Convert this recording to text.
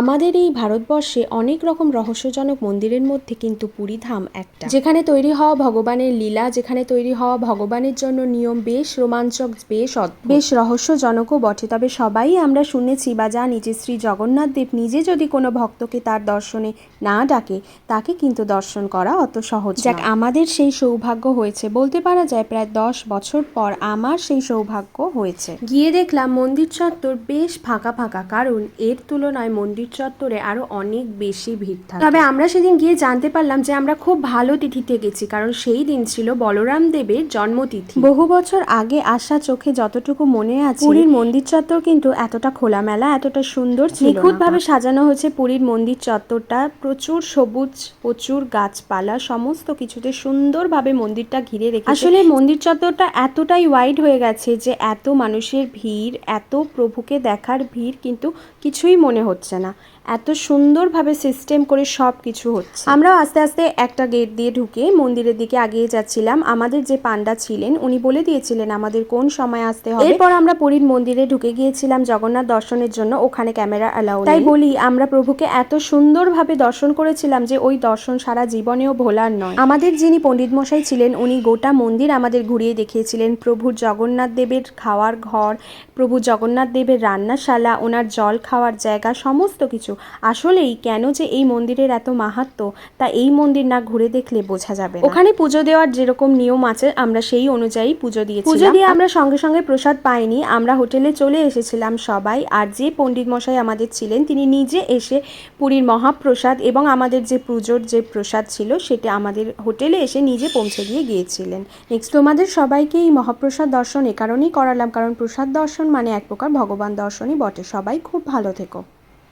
আমাদের এই ভারতবর্ষে অনেক রকম রহস্যজনক মন্দিরের মধ্যে কিন্তু পুরী ধাম একটা। যেখানে তৈরি হওয়া ভগবানের লীলা, যেখানে তৈরি হওয়া ভগবানের জন্য নিয়ম বেশ রোমাঞ্চক, বেশ বেশ রহস্যজনকও বটে। তবে সবাই আমরা শুনেছি বা জানি যে শ্রী জগন্নাথ দেব নিজে যদি কোনো ভক্তকে তার দর্শনে না ডাকে, তাকে কিন্তু দর্শন করা অত সহজ যাক, আমাদের সেই সৌভাগ্য হয়েছে। বলতে পারা যায় প্রায় দশ বছর পর আমার সেই সৌভাগ্য হয়েছে। গিয়ে দেখলাম মন্দির চত্বর বেশ ফাঁকা ফাঁকা। কারণ এর তুলনায় মন্দির চত্বরে আরও অনেক বেশি ভিড় থাকে। তবে আমরা সেদিন গিয়ে জানতে পারলাম যে আমরা খুব ভালো তিথিতে গেছি কারণ সেই দিন ছিল বলরাম দেবের জন্মতিথি। বহু বছর আগে আসা চোখে যতটুকু মনে আছে পুরীর মন্দির চত্বর কিন্তু এতটা খোলামেলা এতটা সুন্দর নিখুঁতভাবে সাজানো হয়েছে পুরীর মন্দির চত্বরটা। প্রচুর সবুজ প্রচুর গাছপালা সমস্ত কিছুতে সুন্দরভাবে মন্দিরটা ঘিরে রেখে আসলে মন্দির চত্বরটা এতটাই ওয়াইড হয়ে গেছে যে এত মানুষের ভিড় এত প্রভুকে দেখার ভিড় কিন্তু কিছুই মনে হচ্ছে না। এত সুন্দরভাবে সিস্টেম করে সব কিছু হচ্ছে। আমরাও আস্তে আস্তে একটা গেট দিয়ে ঢুকে মন্দিরের দিকে আগিয়ে যাচ্ছিলাম। আমাদের যে পান্ডা ছিলেন, উনি বলে দিয়েছিলেন, আমাদের কোন সময় আসতে হবে? এরপর আমরা পুরীর মন্দিরে ঢুকে গিয়েছিলাম জগন্নাথ দর্শনের জন্য। ওখানে ক্যামেরা অ্যালাউ তাই বলি, আমরা প্রভুকে এত সুন্দরভাবে দর্শন করেছিলাম যে ওই দর্শন সারা জীবনেও ভোলার নয়। আমাদের যিনি পণ্ডিত মশাই ছিলেন, উনি গোটা মন্দির আমাদের ঘুরিয়ে দেখিয়েছিলেন। প্রভুর জগন্নাথ দেবের খাওয়ার ঘর, প্রভু জগন্নাথ দেবের রান্নাশালা, ওনার জল খাওয়ার জায়গা, সমস্ত কিছু। আসলেই কেন যে এই মন্দিরের এত মাহাত্ম্য তা এই মন্দির না ঘুরে দেখলে বোঝা যাবে ওখানে পুজো দেওয়ার যেরকম নিয়ম আছে আমরা সেই অনুযায়ী পুজো দিয়েছি পুজো দিয়ে আমরা সঙ্গে সঙ্গে প্রসাদ পাইনি আমরা হোটেলে চলে এসেছিলাম সবাই আর যে পণ্ডিত মশাই আমাদের ছিলেন তিনি নিজে এসে পুরীর মহাপ্রসাদ এবং আমাদের যে পুজোর যে প্রসাদ ছিল সেটা আমাদের হোটেলে এসে নিজে পৌঁছে দিয়ে গিয়েছিলেন। নেক্সট তোমাদের সবাইকে এই মহাপ্রসাদ দর্শন এ কারণেই করালাম কারণ প্রসাদ দর্শন মানে এক প্রকার ভগবান দর্শনই বটে। সবাই খুব ভালো থেকো।